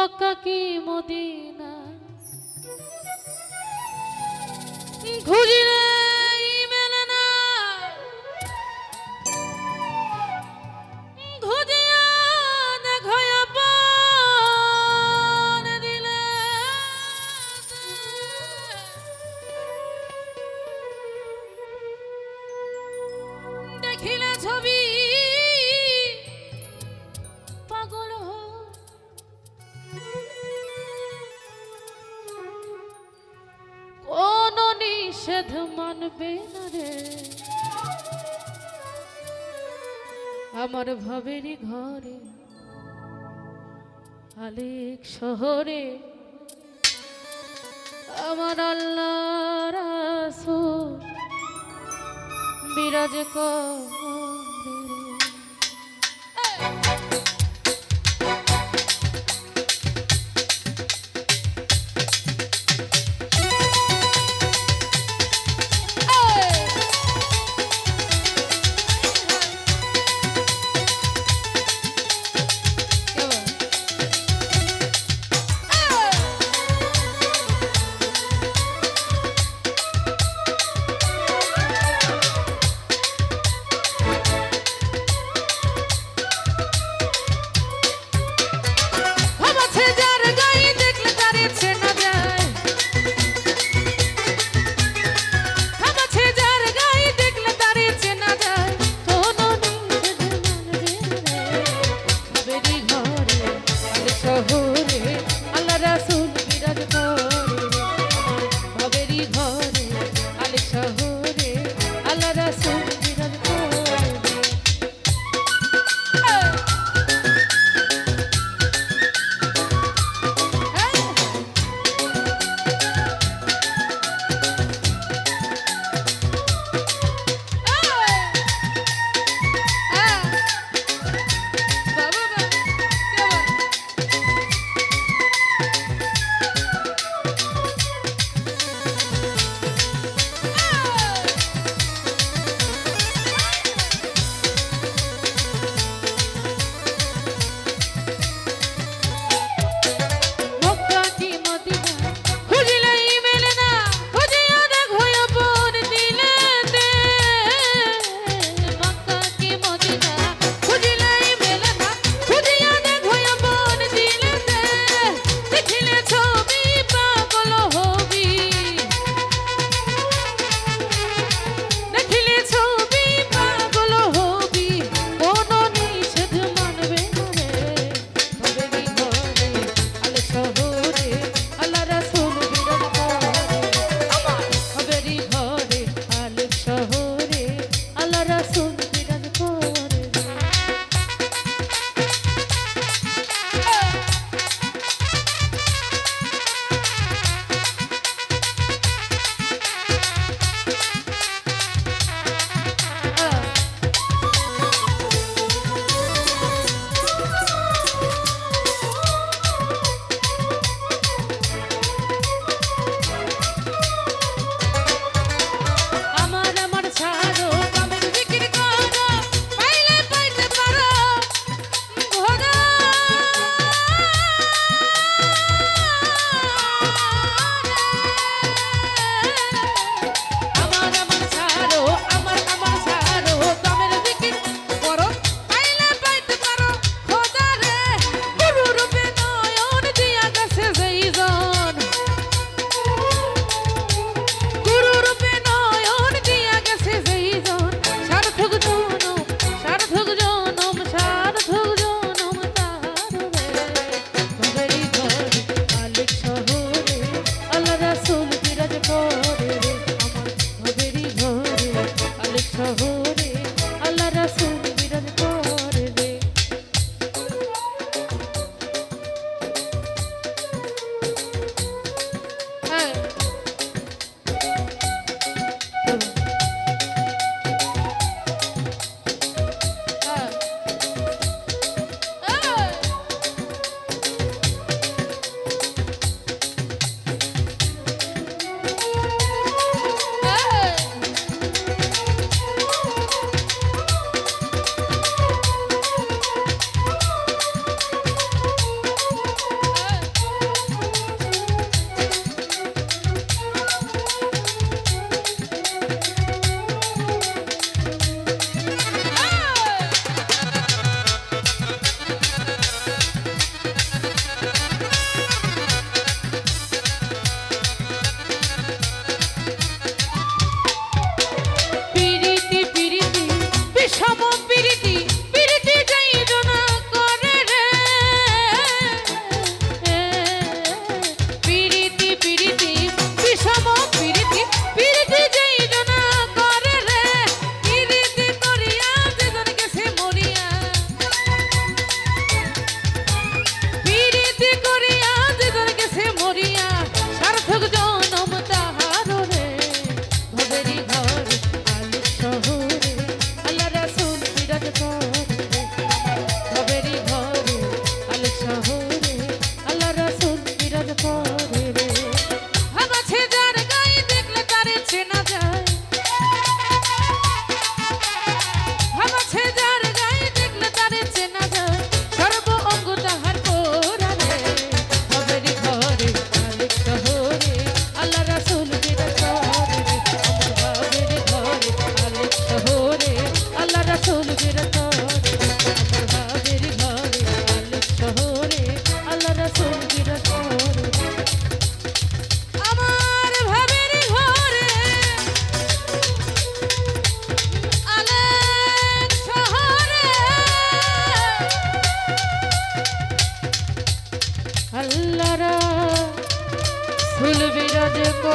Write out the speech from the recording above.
মক্কা কি মদিনা? খুঁজিলে মানবে না রে আমার ভাবেরই ঘরে আলেক শহরে আমার আল্লাহ রাসূল বিরাজ করে Uh-huh. ভুলবি না দেখো